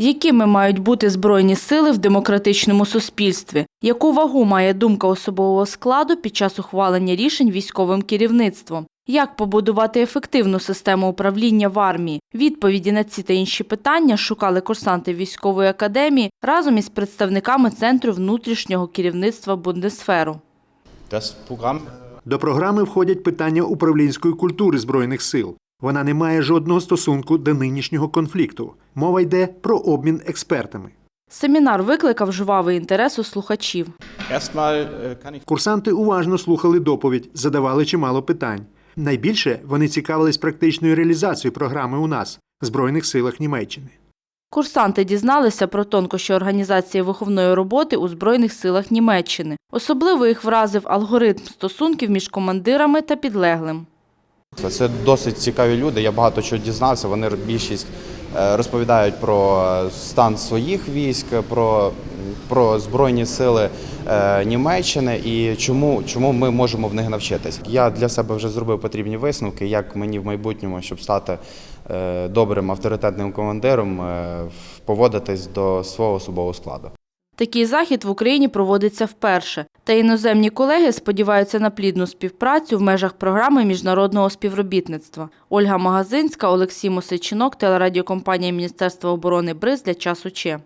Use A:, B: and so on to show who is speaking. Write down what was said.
A: Якими мають бути збройні сили в демократичному суспільстві? Яку вагу має думка особового складу під час ухвалення рішень військовим керівництвом? Як побудувати ефективну систему управління в армії? Відповіді на ці та інші питання шукали курсанти військової академії разом із представниками Центру внутрішнього керівництва Бундесферу.
B: До програми входять питання управлінської культури Збройних сил. Вона не має жодного стосунку до нинішнього конфлікту. Мова йде про обмін експертами.
A: Семінар викликав жвавий інтерес у слухачів.
C: ich
B: Курсанти уважно слухали доповідь, задавали чимало питань. Найбільше вони цікавились практичною реалізацією програми у нас в Збройних силах Німеччини.
A: Курсанти дізналися про тонкощі організації виховної роботи у Збройних силах Німеччини. Особливо їх вразив алгоритм стосунків між командирами та підлеглим.
C: Це досить цікаві люди. Я багато чого дізнався. Вони більшість е, розповідають про стан своїх військ, про, про збройні сили е, Німеччини і чому, чому ми можемо в них навчитись. Я для себе вже зробив потрібні висновки, як мені в майбутньому, щоб стати е, добрим авторитетним командиром, е, поводитись до свого особового складу.
A: Такий захід в Україні проводиться вперше. Та іноземні колеги сподіваються на плідну співпрацю в межах програми міжнародного співробітництва. Ольга Магазинська, Олексій Мосичинок, телерадіокомпанія Міністерства оборони БРИЗ для часу Че.